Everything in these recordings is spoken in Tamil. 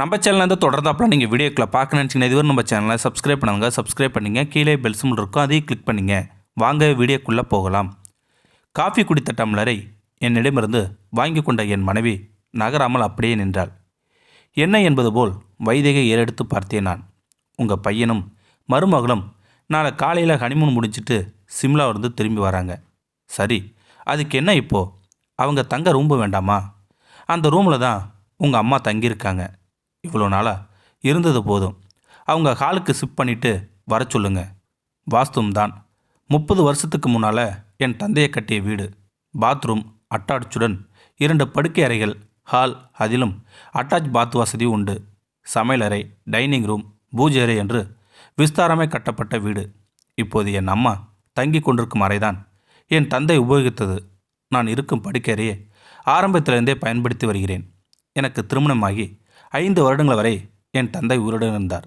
நம்ம சேனல்லேருந்து தொடர்ந்தாப்பில் நீங்கள் வீடியோக்களை பார்க்க நினச்சிங்கன்னா இதுவரை நம்ம சேனலை சப்ஸ்கிரைப் பண்ணுங்க சப்ஸ்கிரைப் பண்ணிங்க. கீழே பெல் சிம்பிள் இருக்கும். அதையும் கிளிக் பண்ணிங்க. வாங்க வீடியோக்குள்ளே போகலாம். காஃபி குடித்த டம்ளரை என்னிடமிருந்து வாங்கி கொண்ட என் மனைவி நகராமல் அப்படியே நின்றாள். என்ன என்பது போல் வைதிகை ஏறெடுத்து பார்த்தேன் நான். உங்கள் பையனும் மருமகளும் நாளை காலையில் ஹனிமூன் முடிச்சுட்டு சிம்லாவிலிருந்து திரும்பி வராங்க. சரி அதுக்கு என்ன இப்போது அவங்க தங்க ரூம்பு வேண்டாமா? அந்த ரூமில் தான் உங்கள் அம்மா தங்கியிருக்காங்க. இவ்வளோ நாளாக இருந்தது போதும். அவங்க ஹாலுக்கு ஷிஃப்ட் பண்ணிவிட்டு வர சொல்லுங்க. வாஸ்தும் தான். முப்பது வருஷத்துக்கு முன்னால் என் தந்தையை கட்டிய வீடு. பாத்ரூம் அட்டாச்சுடன் இரண்டு படுக்கை அறைகள் ஹால் அதிலும் அட்டாச் பாத் வசதி உண்டு. சமையலறை டைனிங் ரூம் பூஜை அறை என்று விஸ்தாரமே கட்டப்பட்ட வீடு. இப்போது என் அம்மா தங்கி கொண்டிருக்கும் அறைதான். என் தந்தை உபயோகித்தது. நான் இருக்கும் படுக்கையறையை ஆரம்பத்திலிருந்தே பயன்படுத்தி வருகிறேன். எனக்கு திருமணமாகி ஐந்து வருடங்கள் வரை என் தந்தை உயிருடன் இருந்தார்.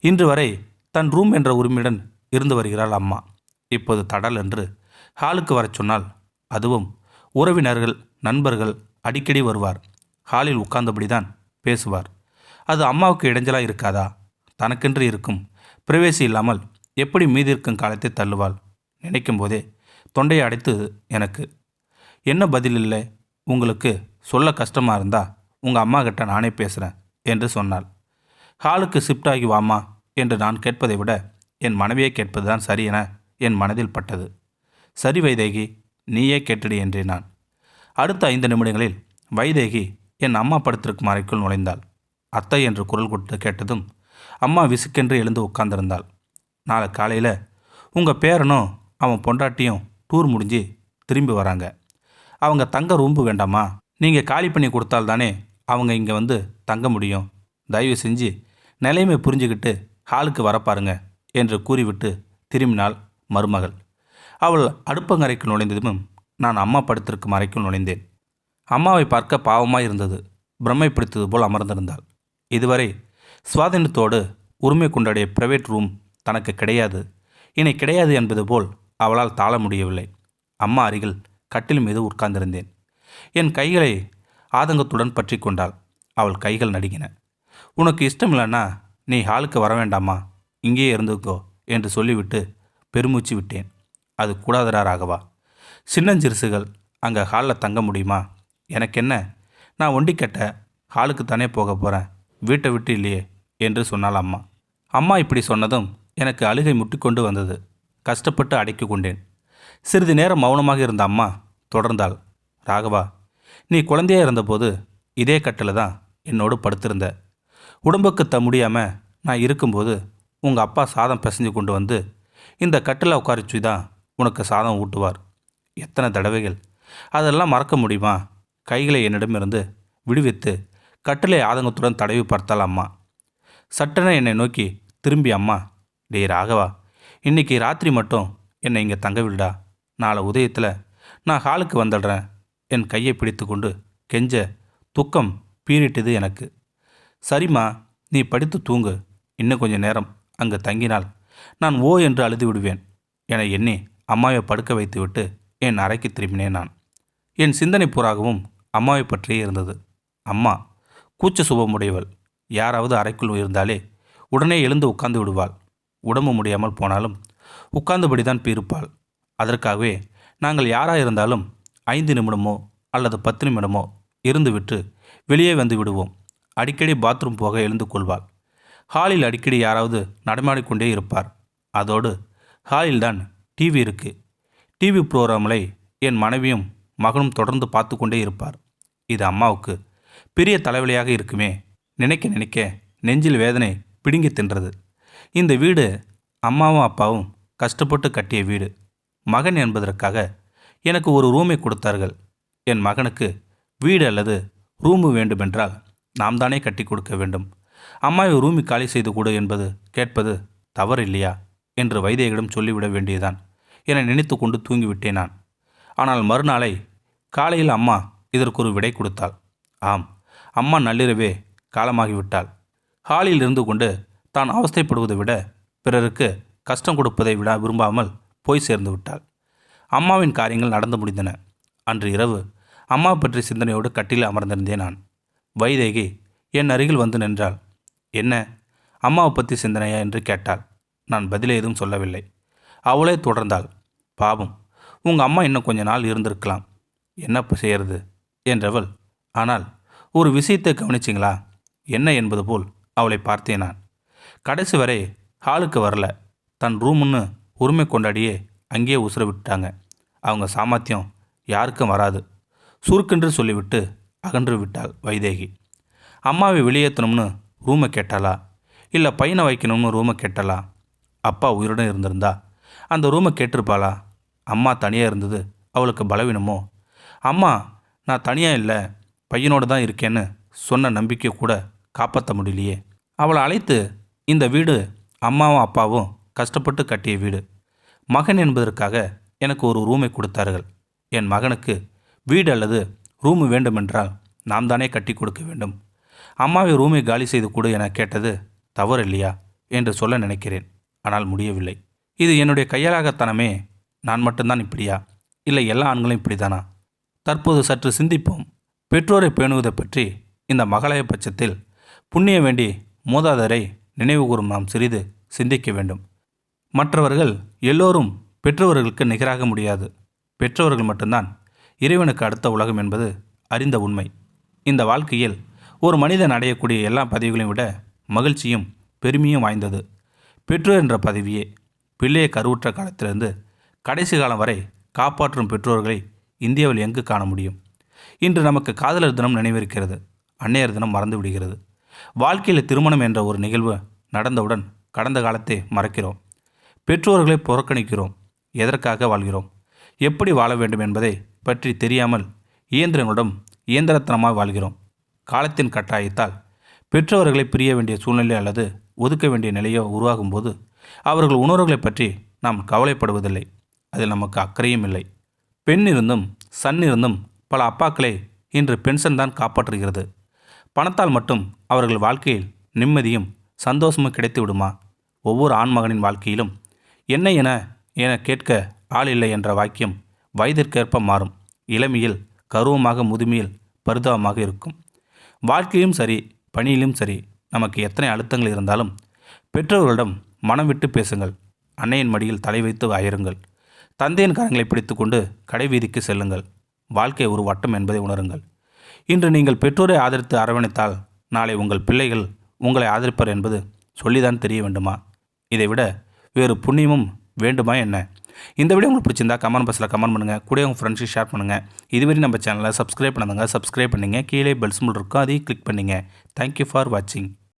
இன்று வரை தன் ரூம் என்ற உரிமையுடன் இருந்து வருகிறாள் அம்மா. இப்போது தடல் என்று ஹாலுக்கு வரச் சொன்னால் அதுவும் உறவினர்கள் நண்பர்கள் அடிக்கடி வருவார். ஹாலில் உட்கார்ந்தபடி தான் பேசுவார். அது அம்மாவுக்கு இடைஞ்சலாக இருக்காதா? தனக்கென்று இருக்கும் பிரவேசி இல்லாமல் எப்படி மீதி இருக்கும் காலத்தை தள்ளுவாள்? நினைக்கும் போதே தொண்டையை அடைத்து எனக்கு என்ன பதில் இல்லை? உங்களுக்கு சொல்ல கஷ்டமாக இருந்தா உங்கள் அம்மா கிட்ட நானே பேசுகிறேன் என்று சொன்னாள். ஹாலுக்கு ஷிஃப்ட் ஆகி வாமா என்று நான் கேட்பதை விட என் மனைவியை கேட்பதுதான் சரி என என் மனதில் பட்டது. சரி வைதேகி நீயே கேட்டுடி என்றேன் நான். அடுத்த ஐந்து நிமிடங்களில் வைதேகி என் அம்மா படுத்திருக்கும் அறைக்குள் நுழைந்தாள். அத்தை என்று குரல் கொடுத்து கேட்டதும் அம்மா விசுக்கென்று எழுந்து உட்கார்ந்திருந்தாள். நாளை காலையில் உங்கள் பேரனும் அவன் பொண்டாட்டியும் டூர் முடிஞ்சு திரும்பி வராங்க. அவங்க தங்க ரூம்பு வேண்டாமா? நீங்கள் காலி பண்ணி கொடுத்தால்தானே அவங்க இங்கே வந்து தங்க முடியும். தயவு செஞ்சு நிலைமை புரிஞ்சுக்கிட்டு ஹாலுக்கு வர என்று கூறிவிட்டு திரும்பினாள் மருமகள். அவள் அடுப்பங்கரைக்கு நுழைந்ததும் நான் அம்மா படுத்திருக்கும் அறைக்குள் நுழைந்தேன். அம்மாவை பார்க்க பாவமாக இருந்தது. பிரம்மை பிடித்தது போல் அமர்ந்திருந்தாள். இதுவரை சுவாதீனத்தோடு உரிமை கொண்டாடிய பிரைவேட் ரூம் தனக்கு கிடையாது. இனி கிடையாது என்பது போல் அவளால் தாழ முடியவில்லை. அம்மா அருகில் கட்டில் மீது உட்கார்ந்திருந்தேன். என் கைகளை ஆதங்கத்துடன் பற்றி கொண்டாள். அவள் கைகள் நடுங்கின. உனக்கு இஷ்டமில்லைன்னா நீ ஹாலுக்கு வர வேண்டாமா? இங்கேயே இருந்துக்கோ என்று சொல்லிவிட்டு பெருமூச்சு விட்டேன். அது கூடாதரா ராகவா. சின்னஞ்சிறுசுகள் அங்கே ஹாலில் தங்க முடியுமா? எனக்கு என்ன நான் ஒண்டி கட்ட ஹாலுக்கு தானே போக போகிறேன் வீட்டை விட்டு இல்லையே என்று சொன்னாள் அம்மா. அம்மா இப்படி சொன்னதும் எனக்கு அழுகை முட்டிக்கொண்டு வந்தது. கஷ்டப்பட்டு அடக்கி கொண்டேன். சிறிது நேரம் மௌனமாக இருந்த அம்மா தொடர்ந்தாள். ராகவா நீ குழந்தையா இருந்தபோது இதே கட்டில் தான் என்னோடு படுத்திருந்த. உடம்புக்கு த முடியாமல் நான் இருக்கும்போது உங்கள் அப்பா சாதம் பிசைஞ்சு கொண்டு வந்து இந்த கட்டில் உட்காரிச்சு தான் உனக்கு சாதம் ஊட்டுவார். எத்தனை தடவைகள். அதெல்லாம் மறக்க முடியுமா? கைகளை என்னிடமிருந்து விடுவித்து கட்டிலை ஆதங்கத்துடன் தடவி பார்த்தாள் அம்மா சட்டென என்னை நோக்கி திரும்பி அம்மா டே ராகவா இன்றைக்கி ராத்திரி மட்டும் என்னை இங்கே தங்க விடுடா. நாளை உதயத்தில் நான் ஹாலுக்கு வந்துடுறேன். என் கையை பிடித்து கொண்டு கெஞ்ச துக்கம் பீறிட்டது எனக்கு. சரிம்மா நீ படித்து தூங்கு. இன்னும் கொஞ்ச நேரம் அங்கே தங்கினால். நான் ஓ என்று அழுது விடுவேன். என எண்ணி அம்மாவை படுக்க வைத்துவிட்டு என் அறைக்கு திரும்பினேன் நான். என் சிந்தனை பூராகவும் அம்மாவை பற்றியே இருந்தது. அம்மா கூச்ச சுபமுடையவள். யாராவது அறைக்குள் இருந்தாலே உடனே எழுந்து உட்கார்ந்து விடுவாள். உடம்பு முடியாமல் போனாலும் உட்கார்ந்தபடி தான் இருப்பாள் அதற்காகவே நாங்கள் யாராக இருந்தாலும் ஐந்து நிமிடமோ அல்லது பத்து நிமிடமோ இருந்துவிட்டு வெளியே வந்து விடுவோம். அடிக்கடி பாத்ரூம் போக எழுந்து கொள்வாள். ஹாலில் அடிக்கடி யாராவது நடமாடிக்கொண்டே இருப்பார். அதோடு ஹாலில் தான் டிவி இருக்கு. டிவி ப்ரோக்ராம்களை என் மனைவியும் மகனும் தொடர்ந்து பார்த்து கொண்டே இருப்பார். இது அம்மாவுக்கு பெரிய தலைவலியாக இருக்குமே. நினைக்க நினைக்க நெஞ்சில் வேதனை பிடுங்கி தின்றது. இந்த வீடு அம்மாவும் அப்பாவும் கஷ்டப்பட்டு கட்டிய வீடு. மகன் என்பதற்காக எனக்கு ஒரு ரூமை கொடுத்தார்கள். என் மகனுக்கு வீடு அல்லது ரூமு வேண்டுமென்றால் நாம் தானே கட்டி கொடுக்க வேண்டும். அம்மாவை ரூமி காலி செய்து கொடு என்பது கேட்பது தவறு இல்லையா என்று வைதேகிடம் சொல்லிவிட வேண்டியதுதான். என நினைத்து கொண்டு தூங்கிவிட்டேன் நான். ஆனால் மறுநாளை காலையில் அம்மா இதற்கு ஒரு விடை கொடுத்தாள். ஆம் அம்மா நள்ளிரவே காலமாகிவிட்டாள். ஹாலில் இருந்து கொண்டு தான் அவஸ்தைப்படுவதை விட பிறருக்கு கஷ்டம் கொடுப்பதை விட விரும்பாமல் போய் சேர்ந்து விட்டாள். அம்மாவின் காரியங்கள் நடந்து முடிந்தன. அன்று இரவு அம்மா பற்றி சிந்தனையோடு கட்டில் அமர்ந்திருந்தேன் நான். வைதேகி என் அருகில் வந்து நின்றாள். என்ன? அம்மாவை பற்றி சிந்தனையா? என்று கேட்டாள். நான் பதில் எதுவும் சொல்லவில்லை. அவளே தொடர்ந்தாள். பாவம் உங்கள் அம்மா இன்னும் கொஞ்ச நாள் இருந்திருக்கலாம். என்ன செய்யறது? என்றவள் ஆனால் ஒரு விஷயத்தை கவனிச்சிங்களா? என்ன என்பது போல் அவளை பார்த்தேன் நான். கடைசி வரை ஹாலுக்கு வரல. தன் ரூமுன்னு உரிமை கொண்டாடியே அங்கேயே உசுர விட்டாங்க அவங்க சாமர்த்தியம் யாருக்கும் வராது. சுருக்கென்று சொல்லிவிட்டு அகன்று விட்டாள் வைதேகி. அம்மாவை வெளியேற்றணும்னு ரூமை கேட்டாளா? இல்லை பையனை வைக்கணும்னு ரூமை கேட்டாளா? அப்பா உயிருடன் இருந்திருந்தா? அந்த ரூமை கேட்டிருப்பாளா? அம்மா தனியாக இருந்தது அவளுக்கு பலவீனமோ? அம்மா நான் தனியாக இல்லை பையனோடு தான் இருக்கேன்னு சொன்ன நம்பிக்கை கூட காப்பாற்ற முடியலையே. அவளை அழைத்து இந்த வீடு அம்மாவும் அப்பாவும் கஷ்டப்பட்டு கட்டிய வீடு. மகன் என்பதற்காக எனக்கு ஒரு ரூமை கொடுத்தார்கள். என் மகனுக்கு வீடு அல்லது ரூமு வேண்டுமென்றால் நாம் தானே கட்டி கொடுக்க வேண்டும். அம்மாவை ரூமை காலி செய்து கொடு என கேட்டது தவறு இல்லையா என்று சொல்ல நினைக்கிறேன். ஆனால் முடியவில்லை. இது என்னுடைய கையாளாகத்தனமே நான் மட்டும்தான் இப்படியா? இல்லை எல்லா ஆண்களும் இப்படிதானா தற்போது சற்று சிந்திப்போம். பெற்றோரை பேணுவதை பற்றி இந்த மகளய பட்சத்தில் புண்ணிய வேண்டி மூதாதரை நினைவுகூரும் நாம் சிறிது சிந்திக்க வேண்டும். மற்றவர்கள் எல்லோரும் பெற்றவர்களுக்கு நிகராக முடியாது. பெற்றவர்கள் மட்டும்தான் இறைவனுக்கு அடுத்த உலகம் என்பது அறிந்த உண்மை. இந்த வாழ்க்கையில் ஒரு மனிதன் அடையக்கூடிய எல்லா பதவிகளையும் விட மகிழ்ச்சியும் பெருமையும் வாய்ந்தது. பெற்றோர் என்ற பதவியே பிள்ளையை கருவுற்ற காலத்திலிருந்து கடைசி காலம் வரை காப்பாற்றும் பெற்றோர்களை இந்தியாவில் எங்கு காண முடியும்? இன்று நமக்கு காதலர் தினம் நினைவிருக்கிறது. அன்னையர் தினம் மறந்து விடுகிறது வாழ்க்கையில் திருமணம் என்ற ஒரு நிகழ்வு நடந்தவுடன் கடந்த காலத்தை மறக்கிறோம். பெற்றோர்களை புறக்கணிக்கிறோம். எதற்காக வாழ்கிறோம்? எப்படி வாழ வேண்டும் என்பதை பற்றி தெரியாமல் இயந்திரங்களிடம் இயந்திரத்தனமாக வாழ்கிறோம். காலத்தின் கட்டாயத்தால் பெற்றோர்களை பிரிய வேண்டிய சூழ்நிலை அல்லது ஒதுக்க வேண்டிய நிலையோ உருவாகும்போது அவர்கள் உணர்வுகளை பற்றி நாம் கவலைப்படுவதில்லை. அதில் நமக்கு அக்கறையும் இல்லை. பெண் இருந்தும் சன் இருந்தும் பல அப்பாக்களை இன்று பென்ஷன் தான் காப்பாற்றுகிறது. பணத்தால் மட்டும் அவர்கள் வாழ்க்கையில் நிம்மதியும் சந்தோஷமும் கிடைத்து விடுமா ஒவ்வொரு ஆண்மகனின் வாழ்க்கையிலும் என்ன என என கேட்க ஆள் இல்லை என்ற வாக்கியம் வயதிற்கேற்ப மாறும். இளமையில் கருவமாக முதுமையில் பரிதாபமாக இருக்கும். வாழ்க்கையிலும் சரி பணியிலும் சரி நமக்கு எத்தனை அழுத்தங்கள் இருந்தாலும் பெற்றோர்களிடம் மனம் விட்டு பேசுங்கள். அன்னையின் மடியில் தலை வைத்து அயருங்கள் தந்தையின் கரங்களை பிடித்துக்கொண்டு கடைவீதிக்கு செல்லுங்கள். வாழ்க்கை ஒரு வட்டம் என்பதை உணருங்கள். இன்று நீங்கள் பெற்றோரை ஆதரித்து அரவணைத்தால் நாளை உங்கள் பிள்ளைகள் உங்களை ஆதரிப்பர் என்பது சொல்லிதான் தெரிய வேண்டுமா? இதைவிட வேறு புண்ணியமும் வேண்டுமா என்ன? இந்த வீடியோ உங்களுக்கு பிடிச்சிருந்தா கமெண்ட் பாக்ஸில் கமெண்ட் பண்ணுங்கள் கூட உங்கள் ஃப்ரெண்ட்ஸுக்கு ஷேர் பண்ணுங்கள் இதுவரை நம்ம சேனலை சப்ஸ்கிரைப் பண்ணுங்கள் சப்ஸ்கிரைப் பண்ணிங்க. கீழே பெல் சிம்பிள் இருக்கும். அதையும் கிளிக் பண்ணுங்கள் தேங்க்யூ ஃபார் வாட்சிங்